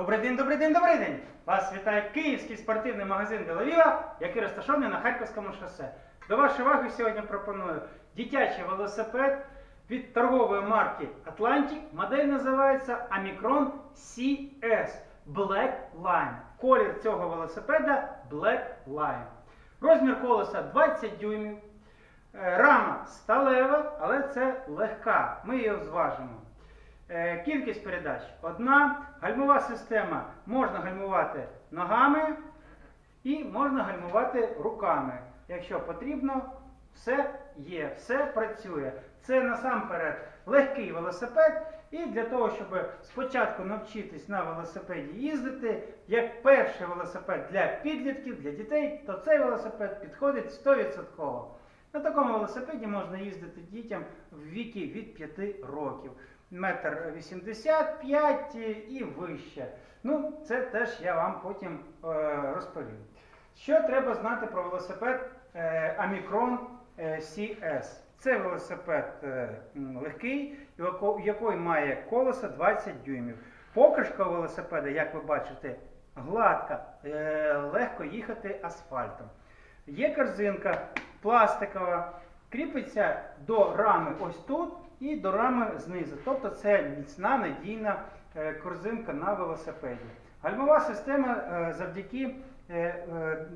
Добрий день, добрий день, добрий день! Вас вітає київський спортивний магазин Делавіва, який розташований на Харківському шосе. До вашої уваги сьогодні пропоную дитячий велосипед від торгової марки Atlantic. Модель називається Omicron CS Black Line. Колір цього велосипеда Black Line. Розмір колеса 20 дюймів. Е, Рама сталева, але це легка. Ми її зважимо. Е, Кількість передач одна. Гальмова система можна гальмувати ногами і можна гальмувати руками. Якщо потрібно, все є, все працює. Це насамперед легкий велосипед. І для того, щоб спочатку навчитись на велосипеді їздити, як перший велосипед для підлітків, для дітей, то цей велосипед підходить 100%. На такому велосипеді можна їздити дітям в вікі від 5 років. Метр 85 і вище. Ну, це теж я вам потім е, розповім. Що треба знати про велосипед е, Omicron е, CS? Це велосипед е, легкий, яко- має колесо 20 дюймів. Покришка велосипеда, як ви бачите, гладка, е, легко їхати асфальтом. Є корзинка пластикова, кріпиться до рами ось тут і до рами знизу. Тобто це міцна надійна е, корзинка на велосипеді. Гальмова система е, завдяки е,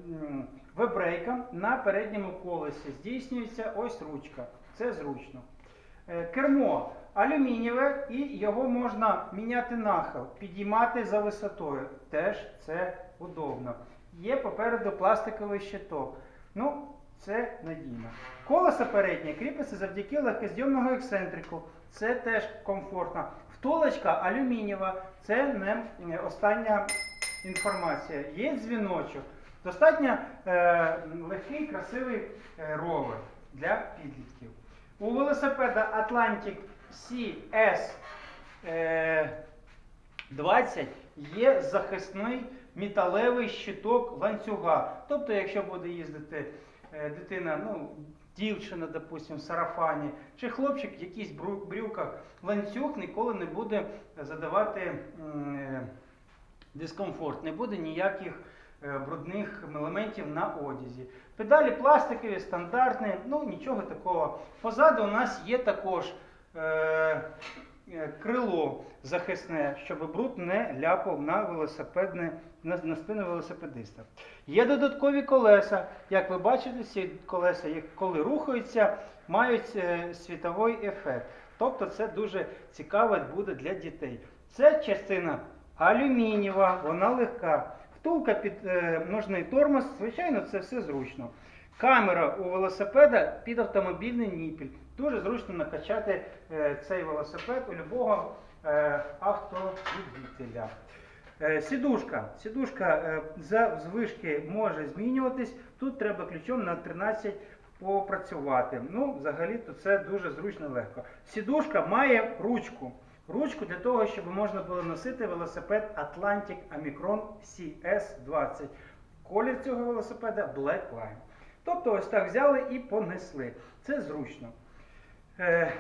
вебрейкам на передньому колесі здійснюється ось ручка. Це зручно. Кермо алюмінієве і його можна міняти нахил, підіймати за висотою. Теж це удобно. Є попереду пластиковий щиток. Ну, це надійно. Колесо переднє кріпиться завдяки легкозйомного ексцентрику. Це теж комфортно. Втулочка алюмінієва. Це не остання інформація. Є дзвіночок. Достатньо е, легкий, красивий е, ровер для підлітків. У велосипеда Atlantic CS е, 20 є захисний металевий щиток ланцюга. Тобто, якщо буде їздити дитина, ну, дівчина, допустим, в сарафані, чи хлопчик в якійсь брюках, ланцюг ніколи не буде задавати е, дискомфорт, не буде ніяких е, брудних елементів на одязі. Педалі пластикові, стандартні, ну нічого такого. Позаду у нас є також е, е, крило захисне, щоб бруд не ляпав на велосипедне, на, на спину велосипедиста. Є додаткові колеса. Як ви бачите, ці колеса, як- коли рухаються, мають е, світовий ефект. Тобто це дуже цікаво буде для дітей. Це частина алюмінієва, вона легка. Втулка під е, ножний тормоз, звичайно, це все зручно. Камера у велосипеда під автомобільний ніпіль. Дуже зручно накачати е, цей велосипед у любого е, автоводителя. Е, Сідушка. Сідушка за звишки може змінюватись. Тут треба ключом на 13 попрацювати. Ну, взагалі-то це дуже зручно легко. Сідушка має ручку. Ручку для того, щоб можна було носити велосипед Atlantic Omicron CS20. Колір цього велосипеда Black Line. Тобто ось так взяли і понесли. Це зручно. Е,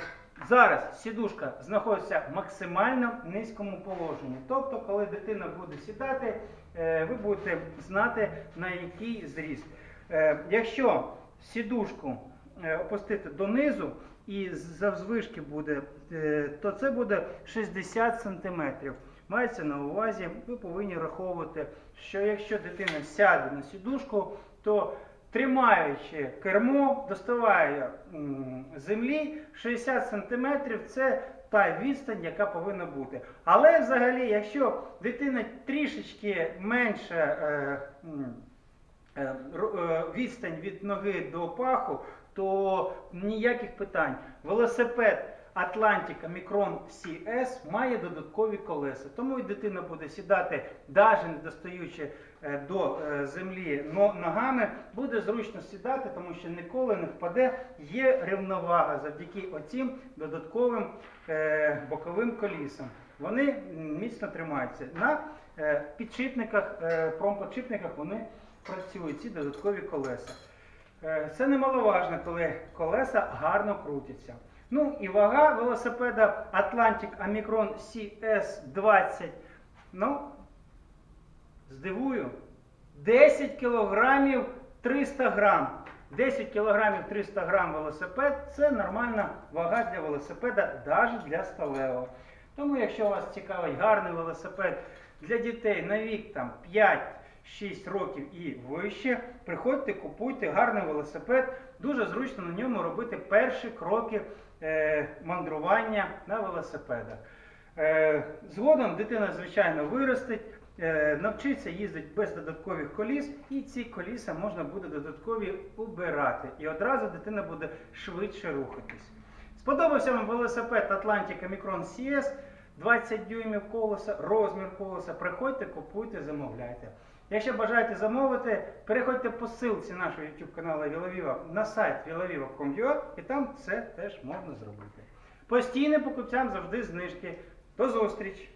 зараз сідушка знаходиться в максимально низькому положенні. Тобто, коли дитина буде сідати, е, ви будете знати на який зріст. Е, якщо сідушку опустити донизу і завзвишки буде, то це буде 60 см. Мається на увазі, ви повинні раховувати, що якщо дитина сяде на сідушку, то тримаючи кермо, доставає землі 60 см це та відстань, яка повинна бути. Але взагалі, якщо дитина трішечки менше е, е, е, відстань від ноги до паху, то ніяких питань. Велосипед Atlantic Omicron CS має додаткові колеса. Тому і дитина буде сідати, навіть не достаючи е, до е, землі ногами, буде зручно сідати, тому що ніколи не впаде. Є рівновага завдяки оцім додатковим е, боковим колісам. Вони міцно тримаються. На підшипниках, промподшипниках вони працюють, ці додаткові колеса. Це немаловажно, коли колеса гарно крутяться. Ну і вага велосипеда Atlantic Omicron CS20. Ну, здивую, 10 кілограмів 300 грам. 10 кілограмів 300 грам велосипед це нормальна вага для велосипеда, навіть для сталевого. Тому, якщо вас цікавить гарний велосипед для дітей на вік там 5-6 років і вище, приходьте, купуйте гарний велосипед. Дуже зручно на ньому робити перші кроки мандрування на велосипедах. Е, Згодом дитина, звичайно, виростить, е, навчиться їздити без додаткових коліс, і ці коліса можна буде додаткові убирати. І одразу дитина буде швидше рухатись. Сподобався вам велосипед Atlantic Omicron CS, 20 дюймів колеса, розмір колеса. Приходьте, купуйте, замовляйте. Якщо бажаєте замовити, переходьте по ссылці нашого YouTube каналу Віловіва на сайт vilaviva.com.ua і там це теж можна зробити. Постійним покупцям завжди знижки. До зустрічі!